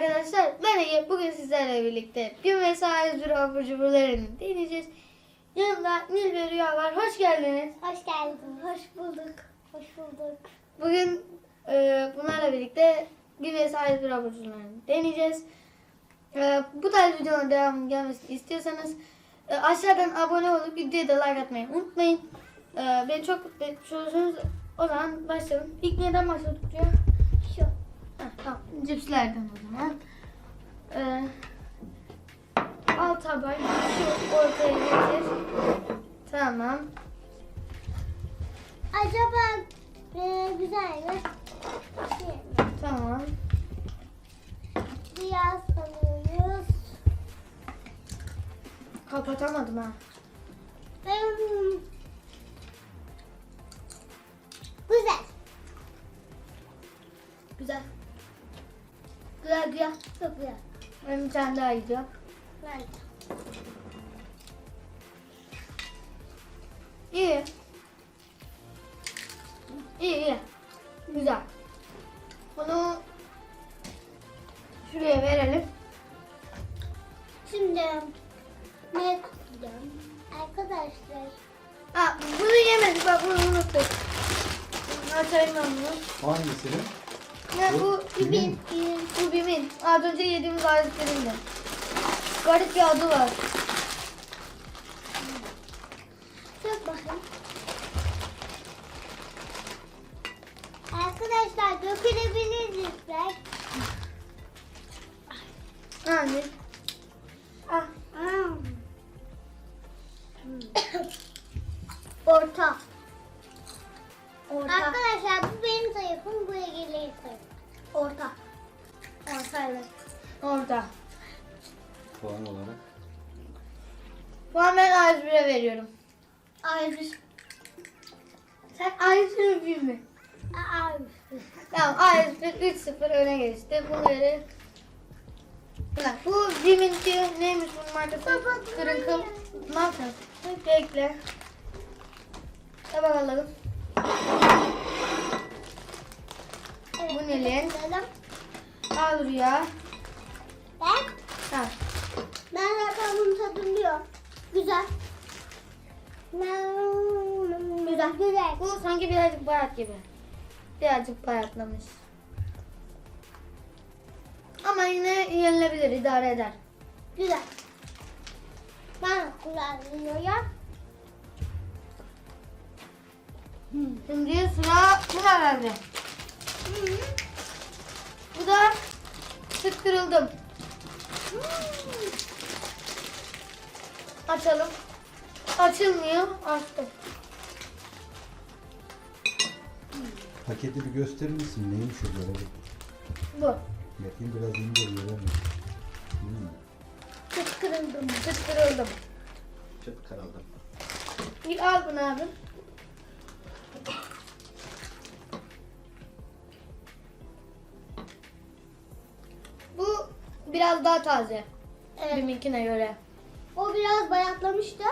arkadaşlar. Ben Ege. Bugün sizlerle birlikte bir mesai bir abur cuburlarını deneyeceğiz. Yanımda Nil ve Rüya var. Hoş geldiniz. Hoş geldin. Hoş bulduk. Hoş bulduk. Bugün e, bunlarla birlikte bir mesai bir abur cuburlarını deneyeceğiz. E, bu tarz videonun devamı gelmesini istiyorsanız e, aşağıdan abone olup videoya da like atmayı unutmayın. E, beni çok mutlu etmiş olursunuz. O zaman başlayalım. İlk neden başladık Rüya? Heh, tamam. Cipslerden o zaman. Ee, al tabağı şu ortaya getir. Tamam. Acaba e, güzel mi? Şey mi? Tamam. Biraz alıyoruz. Kapatamadım ha. Ben bir tane daha gidiyor. Ben İyi. İyi iyi. Güzel. Bunu şuraya verelim. Şimdi ne tutacağım? Arkadaşlar. Ha, bunu yemedik. Bak bunu unuttuk. Açayım ben bunu. Hangisini? Ne bu? Bimin. Bu bimin. Az önce yediğimiz aletlerinde. Garip bir adı var. Çok bakın. Arkadaşlar dökülebilir lütfen. Yani. Puan ben A101'e veriyorum. A101. Sen A101 bir mi? Aa, Tamam A101 3-0 öne geçti. Bunları Bak bu Bim'inki neymiş bunun markası? Baba, Kırınkıl. Ne yapacağız? Bekle. Hadi bakalım. Evet, Bu bakalım. Al Rüya. Ben, Ha. ben zaten bunu tadım biliyorum. Güzel. Güzel. Güzel. Bu sanki birazcık bayat gibi. Birazcık bayatlamış. Ama yine yenilebilir, idare eder. Güzel. Ben kullanıyorum. Şimdi sıra bu herhalde. Bu da sıktırıldım. Açalım. Açılmıyor. Açtım. Paketi bir gösterir misin? Neymiş o böyle? Bu. Bakayım biraz ince göremiyorum. Hmm. Sıktırıldım. Sıktırıldım. Çıt karaldım. Bir al bunu abi. Bu biraz daha taze. Evet. Biminkine göre. O biraz bayatlamıştı.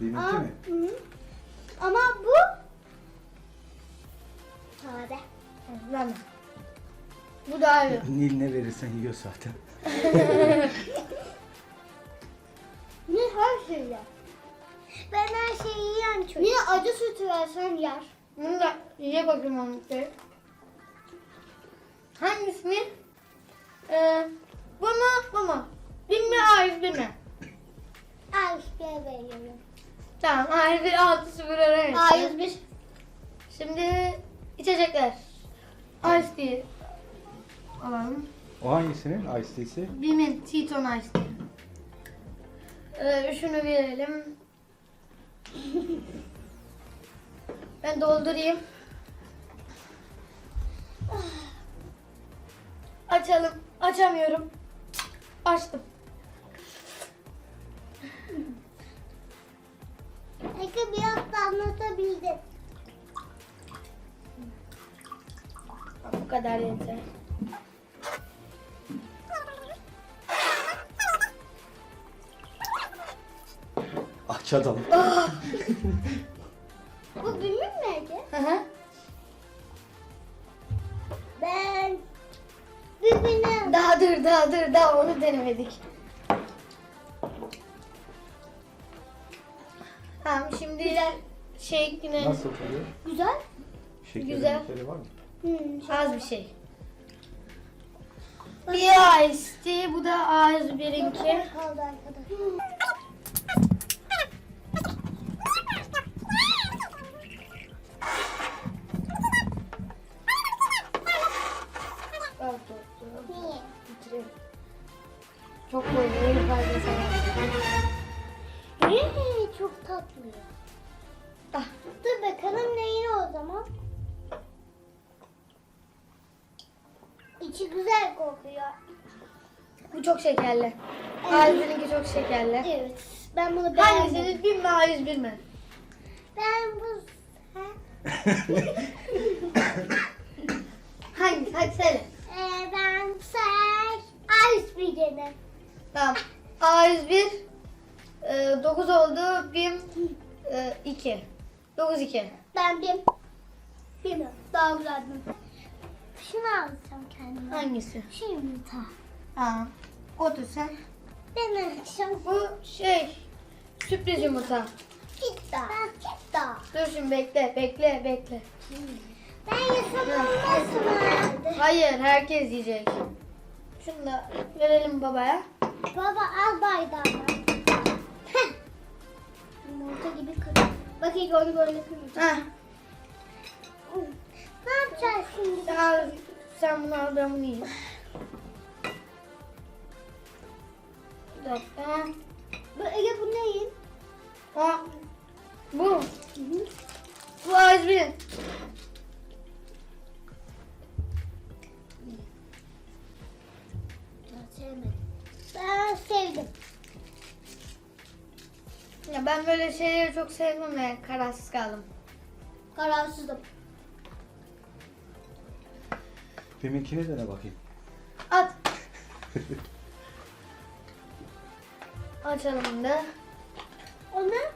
Benimki Aa, mi? hı. Ama bu sade. Ben de. Bu daha iyi. Nil ne verirsen yiyor zaten. Ne her şey yer. Ben her şeyi yiyen çocuk. Niye acı sütü versen yer. Bunu da ye bakayım onu. bir. Hangisini? Ee, bu mu bu mu? Bir mi A101 mi? Al işte veriyorum. Tamam A101 6 0 öğreniriz. A101. Şimdi içecekler. Ice tea alalım. O hangisinin? Ice tea'si? Bim'in Teton Ice tea. Ee, şunu verelim. ben doldurayım. Açalım. Açamıyorum. Açtım. Peki biraz da anlatabildim. Bu kadar yeter. Aç adam. Bu benim miydi? Hı hı. Ben birbirine Daha dur daha dur daha onu denemedik. Şimdi şey yine Nasıl oluyor? Güzel. Şekeri Güzel. mekeri var mı? Hmm, az bir şey. Bir ice tea, bu da az birinki. kaldı arkadaş. Niye? Çok koydu, en fazla sana. Ee, çok tatlı. Ah, Dur bakalım neyin o zaman. İçi güzel kokuyor. bu çok şekerli. Ağzınınki çok şekerli. Evet. Ben bunu beğendim. Hangisiniz bir mi, A101 bir mi? Ben bu... Ha? Hangisi? Hadi söyle. Ee, ben say ice bir dedim. Tamam. A101 e, 9 oldu. BİM e, 2. 9 2. Ben bir... Bilmiyorum. Daha güzel bir... Şunu alacağım kendime. Hangisi? Şu yumurta. Tamam. Otur sen. Ben alacağım. Bu şey sürpriz yumurta. Kitta. Ben. Dur şimdi bekle, bekle, bekle. Ben yesem olmaz mı? Hayır, herkes yiyecek. Şunu da verelim babaya. Baba al bardağını. Heh. Yumurta gibi kır. Bak ilk onu böyle kıracağım. Heh. Ne yapacağız şimdi? Al, sen bunu al, ben bunu yiyeyim. Bir dakika. Bu Ege bu neyin? Aa, bu. Bu A101'in. Ya ben böyle şeyleri çok sevmem ya, kararsız kaldım. Kararsızım. Deminkine dene bakayım. At. Açalım bunu da. O ne?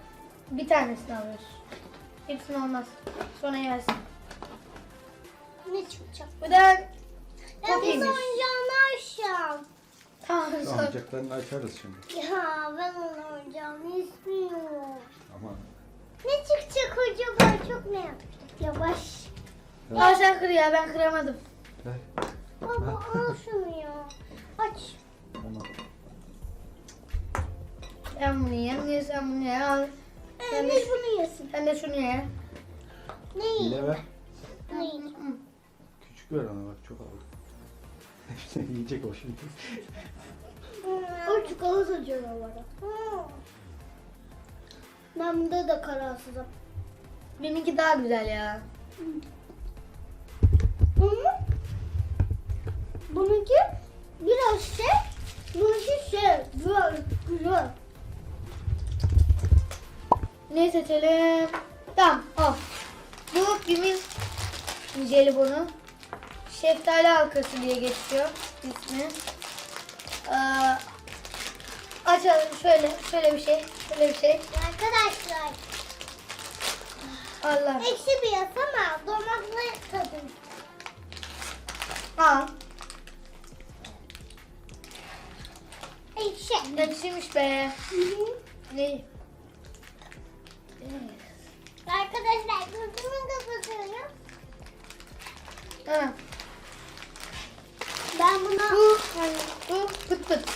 Bir tanesini alıyoruz. Hepsini olmaz. Sonra yersin. Ne çıkacak? Bu da Ben Çok biz. Tamam. Şu açarız şimdi. Ya ben onun oyuncağını istiyorum. Ama Ne çıkacak acaba? Çok merak ettim. Yavaş. Aa sen kır ya ben kıramadım. ver. Baba al şunu ya. Aç. Tamam. Ben bunu yiyeyim. Niye sen bunu ye? Al. Sen Ee, de, biz bunu yesin. sen de şunu ye. Ne Hile yiyeyim? ver. Ne? Hı. Küçük ver ona bak çok aldı. Yiyecek o şimdi. O çikolata canavarı. Ben bunda da kararsızım. Benimki daha güzel ya. Ama bununki biraz şey, bununki şey, güzel, güzel. Ne seçelim? Tamam al. Bu Bim'in jelibonu. Şeftali halkası diye geçiyor ismi. Ee, açalım şöyle, şöyle bir şey, şöyle bir şey. Arkadaşlar, Allah. ekşi biraz ama domatlı tadı. Al. Ekşi. Yakışmış be. Hı hı. Ne? Arkadaşlar gözümü kapatıyorum. Ha. Ben buna Bu, hani, bu pıt pıt.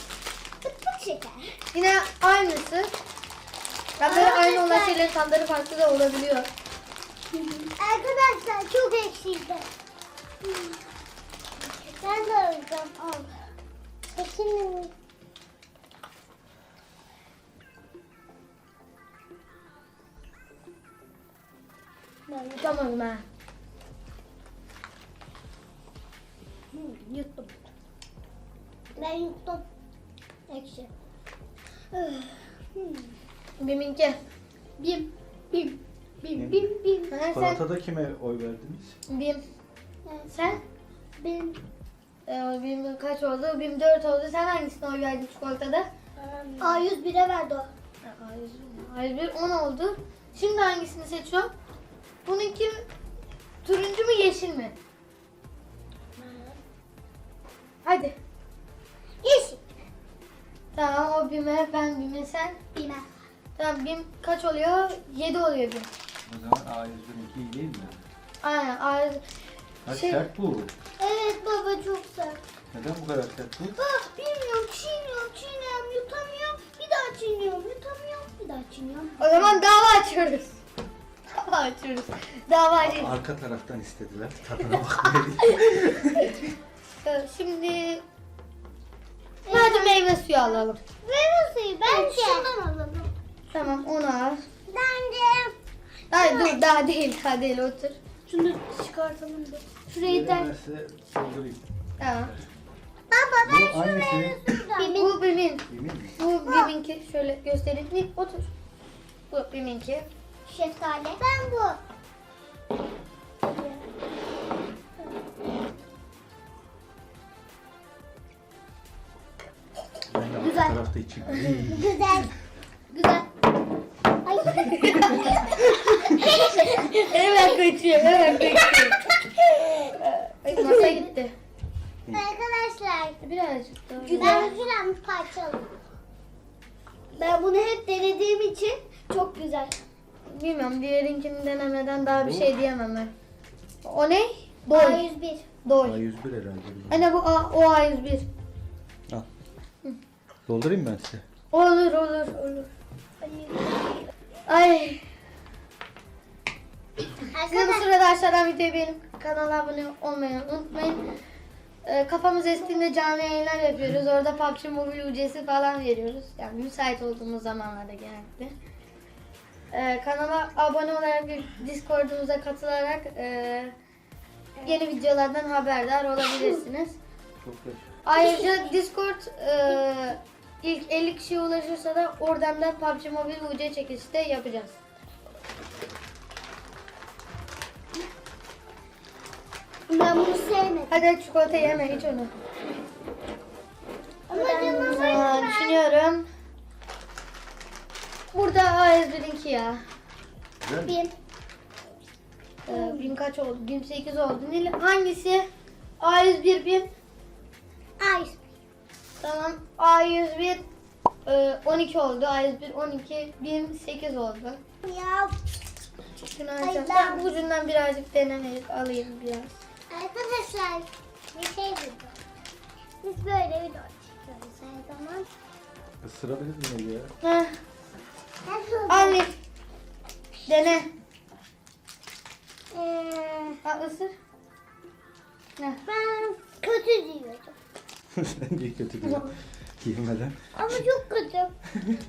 pıt pıt şeker. Yine aynısı. Ya böyle aynı olan şeylerin tatları farklı da olabiliyor. Arkadaşlar çok ekşiydi. Ben de alacağım. Al. Şimdi Ben yutamadım ha. Yuttum. Ben yuttum. Ekşi. Biminki. Bim, bim, bim, bim, bim. Ha, sen, Çikolatada kime oy verdiniz? bim. Sen? Bim. Ee, bim kaç oldu? Bim 4 oldu. Sen hangisine oy verdin çikolatada? A101'e verdi o. Hayır bir 10 oldu. Şimdi hangisini seçiyorum? Bununki turuncu mu yeşil mi? Hadi. Tamam o bime ben bime sen. Bime. Tamam bim kaç oluyor? 7 oluyor bim. O zaman A101'inki iyi değil mi? Aynen. Ay, Ha, Şey- sert bu. Evet baba çok sert. Neden bu kadar sert bu? Ah bilmiyorum çiğniyorum çiğniyorum yutamıyorum. Bir daha çiğniyorum yutamıyorum. Bir daha çiğniyorum. o zaman dava açıyoruz. Dava açıyoruz. Dava açıyoruz. Arka taraftan istediler. Tadına diye. Evet, Şimdi hadi meyve suyu alalım. Meyve suyu bence. Şundan alalım. Tamam onu al. Bence. Hayır dur daha değil daha değil otur. Şunu çıkartalım da. Şurayı ter. Veremezse doldurayım. Tamam. Baba Bu hangisi? Bu bimin. Emin mi? Bu biminki şöyle göstereyim. Bir otur. Bu biminki. Şeftali. Ben bu. Tarafta içeyim. Güzel. Güzel. Ay. hemen kaçıyor hemen kaçıyor. Ay, masa gitti. Arkadaşlar. Birazcık daha. Güzel güzel parçalı. Ben bunu hep denediğim için çok güzel. Bilmiyorum diğerinkini denemeden daha bir şey diyemem ben. O ne? Doy. A101. Doy. A101 herhalde. Anne bu A, o A101. Doldurayım ben size. Olur olur olur. Ay. Size bu sırada aşağıdan videoyu beğenip kanala abone olmayı unutmayın. Ee, kafamız estiğinde canlı yayınlar yapıyoruz. Orada PUBG Mobile UC'si falan veriyoruz. Yani müsait olduğumuz zamanlarda genellikle. Ee, kanala abone olarak ve Discord'umuza katılarak e, yeni videolardan haberdar olabilirsiniz. Ayrıca Discord e, ilk 50 kişiye ulaşırsa da oradan da PUBG Mobile UC çekişi de yapacağız. Ben bunu sevmedim. Hadi çikolata yeme hiç onu. Ama canım Aa, düşünüyorum. Burada A101'inki ya. Benim. Ee, bin kaç oldu? 1008 oldu. Nil hangisi? A101 bin. Ay. Tamam. A101 e, 12 oldu. A101 12 1008 oldu. Ya Şunu Ay, açalım. ben- Ben ucundan birazcık denemeyi alayım biraz. arkadaşlar bir şey diyeceğim. Biz böyle video çekiyoruz her zaman. Isırabilir miyim ya? Heh, al Nil. Dene. Ee, Al ısır. Heh. ben kötü diyordum. Sen de kötü diyorsun. Girmeden. Ama çok kötü.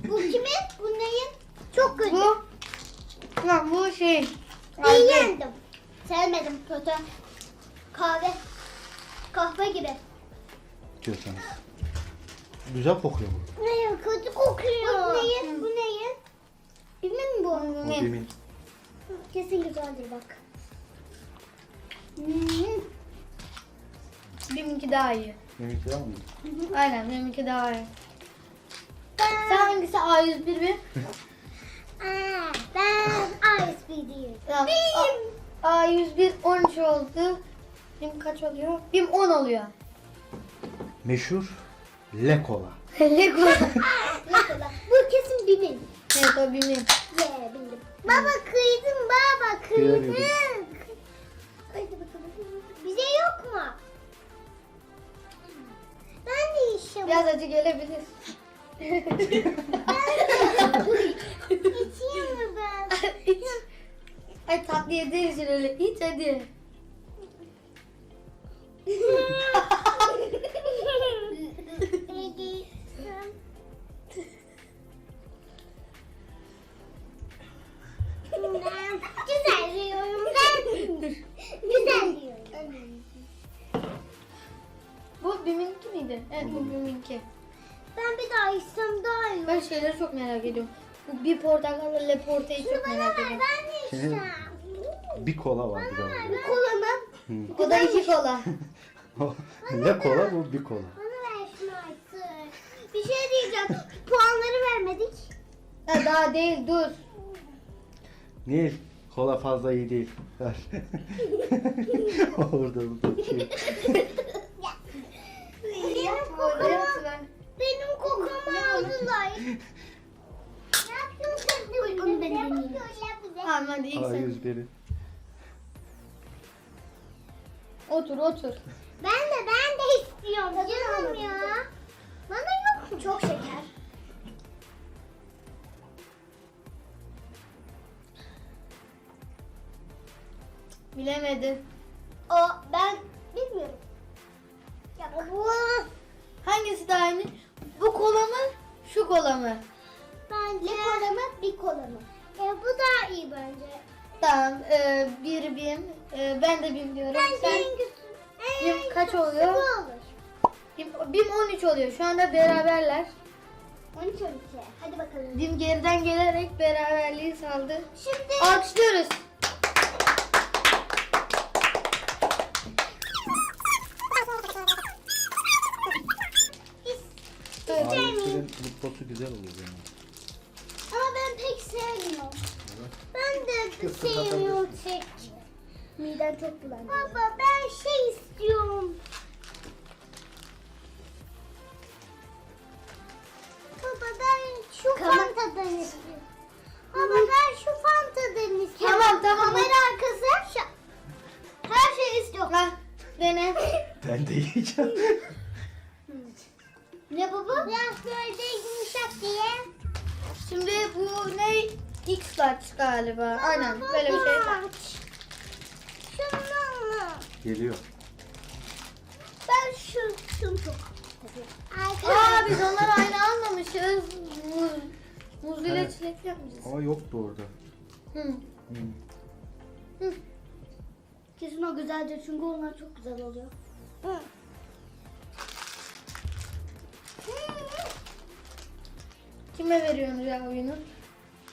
Bu kimin? Bu neyin? Çok kötü. Bu Tamam bu şey. İyi A101. yendim. Sevmedim kötü. Kahve. Kahve gibi. Diyorsanız. Güzel kokuyor bu. Ne kötü kokuyor. Bu neyin? Bu neyin? Bilmem bu. Bu O demin. Kesin güzeldir bak. Hmm. Benimki daha iyi. Deminki var mı? Aynen benimki daha iyi. Sen hangisi A101 mi? Aa, ben ice diyeyim. Tamam. Benim. A, A101 13 oldu. Bim kaç oluyor? Bim 10 oluyor. Meşhur Le Cola. Lego. Kadar? Bu kesin bimin. evet o Bim'in. Ye bildim. Baba kıydın baba kıydın. Ben de işim. Biraz acı gelebilir. İçeyim mi ben? Ay tatlı yediğin için öyle. İç hadi. Güzel diyorum ben. Güzel diyorum. Bu Bim'inki miydi? Evet bu Bim'inki. Ben bir daha içsem daha iyi. Ben şeyleri çok merak ediyorum. Bu bir portakal ve leporteyi çok Bana merak ver ediyorum. ben de içeceğim. Bir kola var bir de bir kola mı? O da iki kola. Le Cola bu bir kola. Bana ver şunu artık. Bir şey diyeceğim. Puanları vermedik. Ha, daha değil dur. Nil, kola fazla iyi değil. Ver. orada burada şey böyle. Benim kokumu aldılar. Bunu sen. Hayır derin. Otur otur. Ben de ben de istiyorum canım ya. Bana yok mu çok şeker? Bilemedim. O Hangisi daha iyi? Bu kola mı? Şu kola mı? bence bir kola mı bir kola mı? E, bu daha iyi bence. Tamam. E, bir bim. E, ben de bim diyorum. Bence Sen en güzel. Bim kaç oluyor? Bu olur. bim, bim 13 oluyor. Şu anda beraberler. 12 12. Hadi bakalım. Bim geriden gelerek beraberliği saldı. Şimdi Alkışlıyoruz. Ailesinin mutfası güzel oluyor benim. ama ben pek sevmiyorum. Evet. Ben de Kız sevmiyorum tek. Midem çok bulandı. Baba ben şey istiyorum. Şundan mı? Geliyor. Ben şu şunu Aa biz onları aynı almamışız. Muz, muz ile Evet. çilek yapmışız. Ama yoktu orada. Hı. Hı. Kesin o güzeldir çünkü onlar çok güzel oluyor. Kime veriyorsunuz ya oyunu?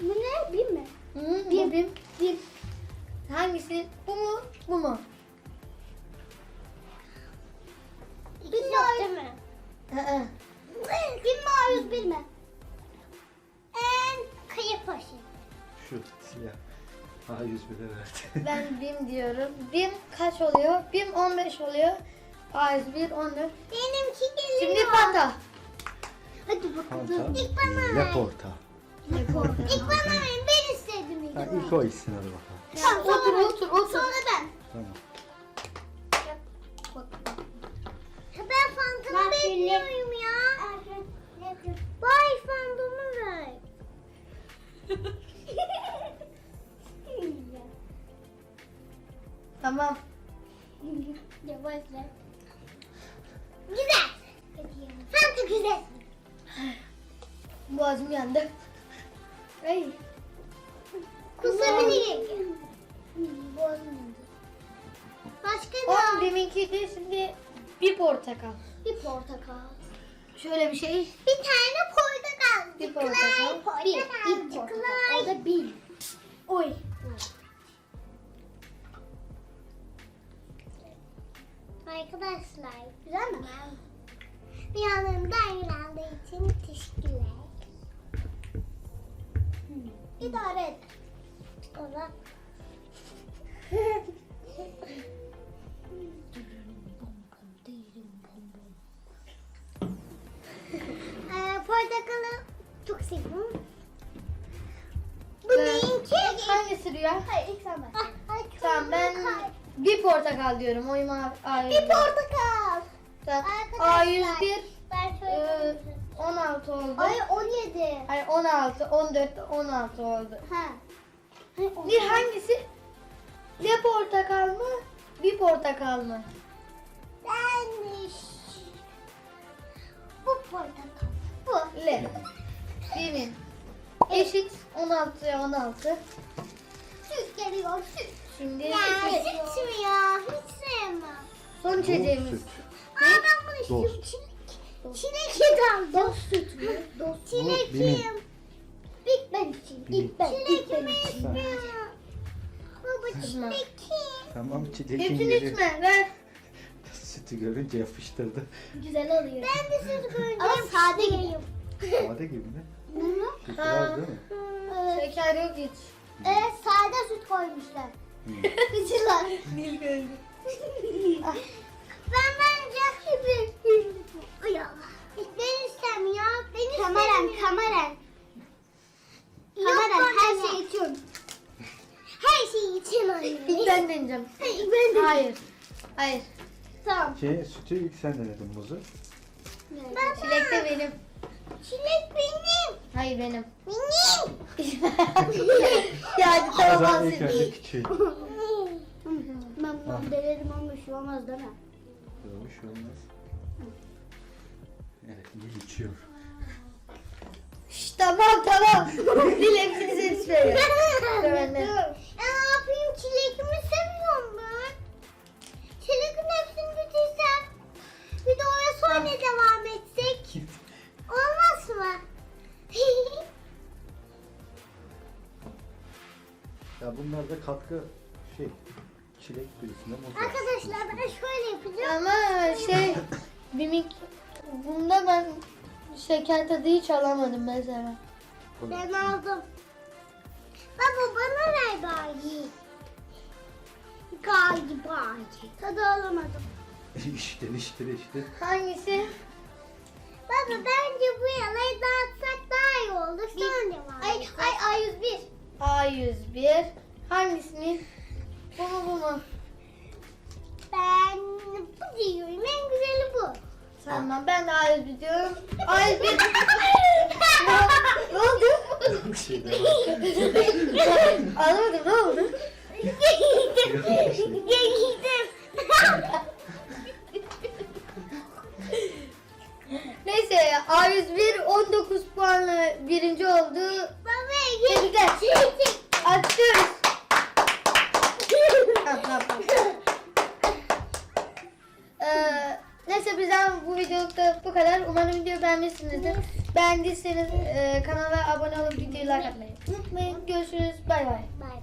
Bu ne? Bir mi? Hı, bu bim. Bim. Hangisi? Bu mu? Bu mu? Mi? Hı Bir mi A101 bir mi? En kayıp başı. Şu siyah. Ha 100 bile verdi. Ben bim diyorum. Bim kaç oluyor? Bim 15 oluyor. A101 14. Benimki geliyor. Şimdi Fanta. Hadi bakalım. İlk bana ver. Laporta. İlk bana verin. Ben istedim ilk. Ha, ilk o içsin hadi bakalım. Tamam, Otur sonra- otur otur. Sonra ben. Tamam. Ben fantamı bekliyorum ya. Bay fantamı ver. Tamam. Yavaş ver. Güzel. Fanta güzel. Boğazım yandı. Ay. Kusabilirim. Başka On ne? biminki de şimdi bir portakal. Bir portakal. Şöyle bir şey. Bir tane portakal. Bir portakal. Portakal. Bir, bir portakal. O da bir. Oy. Arkadaşlar güzel mi? Bir yanımdan ilerlediği için teşekkürler. İdare et. Da. Ee, portakalı çok seviyorum. Bu Ben- neyinki? Hangisi Rüya? Hayır ilk sen ver. Tamam ben bir portakal diyorum. Oyum A- A101. Bir portakal. Tamam. Arkadaşlar, A101 Ben şöyle 16 oldu. Ay 17. Hayır 16, 14, 16 oldu. Ha. Bir hangisi? Ne portakal mı? Bir portakal mı? Ben bu portakal. Bu. Le. Birin. Eşit 16'ya 16. Süt geliyor süt. Şimdi Ya süt mi ya? Hiç sevmem. son içeceğimiz. Aa ben bunu istiyorum. Çilek. Çilek yedim. Dost süt mü? Dost. Bu benim. Ben içeyim. İlk ben. İlk ben içeyim. istiyorum. Baba Kızma. çilekim. Tamam çilekin Hepsini geliyor. içme. Ver. Sütü görünce yapıştırdı. Güzel oluyor. Ben de süt görünce Ama sade yiyeyim. Sade gibi mi? Hı Şeker az değil mi? Şeker yok hiç. Evet sade süt koymuşlar. Hı. Kıcılar. Nil gördü. ben bence ya. Ben istem ya. Ben kameran kameran. Tamam ben her şeyi içiyorum. Her şeyi içeyim anne. İlk ben deneyeceğim. İlk ben deneyeceğim. Hayır. Hayır. Tamam. Ki sütü ilk sen denedin muzu. Baba. Çilek de benim. Çilek benim. Hayır benim. Benim. yani tamam Kazan ilk önce küçüğü. Ben bunu denedim ama şu şey olmaz değil mi? Yok şu şey olmaz. Evet, iyi içiyor. Şş, tamam tamam. Dil hepsini. Ya ne yapayım çilekimi seviyorum ben. Çilekin hepsini bitirsem. Bir de oraya sonra devam etsek. Olmaz mı? Ya bunlar da katkı şey, çilek birisine var. Arkadaşlar ben şöyle yapacağım. Ama şey bir mik bunda ben şeker tadı hiç alamadım mesela. Ben aldım. Baba bana ver bari. Galiba. Tadı alamadım. işte işte işte. Hangisi? Baba bence bu yalayı dağıtsak daha iyi olur. Sonra devam Ay, ay, ay 101. A101. Hangisini? Bu mu bu mu? Ben bu diyorum. En güzeli bu. Tamam ben de A101 diyorum. A101. ne, ne oldu? Bir şey de var. Anlamadım ne oldu? Giydim. Neyse A101 19 puanla birinci oldu. Baba giydim. Açıyoruz. Tamam, tamam, tamam. Neyse bizden bu videolukta bu kadar. Umarım videoyu beğenmişsinizdir. Beğendiyseniz e, kanala abone olup videoyu like atmayı unutmayın. Görüşürüz. Bay bay. Bye.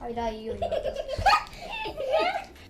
Hayır hayır yiyorum.